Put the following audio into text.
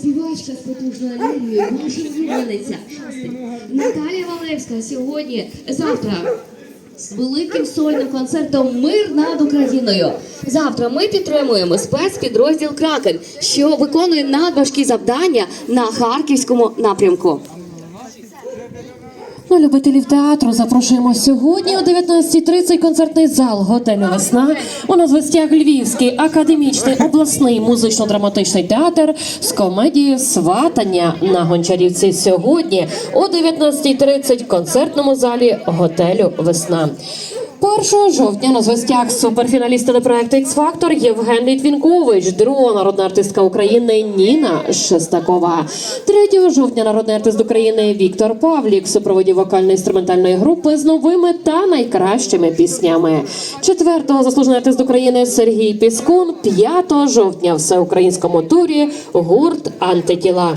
Співачка з потужною енергією, наша улюблениця. Наталія Валевська сьогодні, завтра з великим сольним концертом Мир над Україною. Завтра ми підтримуємо спецпідрозділ Кракен, що виконує надважкі завдання на харківському напрямку. Ну, любителів театру запрошуємо сьогодні о 19.30 концертний зал готелю Весна. У нас в гостях Львівський академічний обласний музично-драматичний театр з комедією Сватання на Гончарівці сьогодні о 19.30 в концертному залі готелю Весна. 1 жовтня на гостях суперфіналіст телепроекту X Factor Євген Літвінкович, друга народна артистка України Ніна Шестакова. 3 жовтня народний артист України Віктор Павлік в супроводі вокально-інструментальної групи з новими та найкращими піснями. 4 заслужений артист України Сергій Піскун. 5 жовтня всеукраїнському турі гурт Антитіла.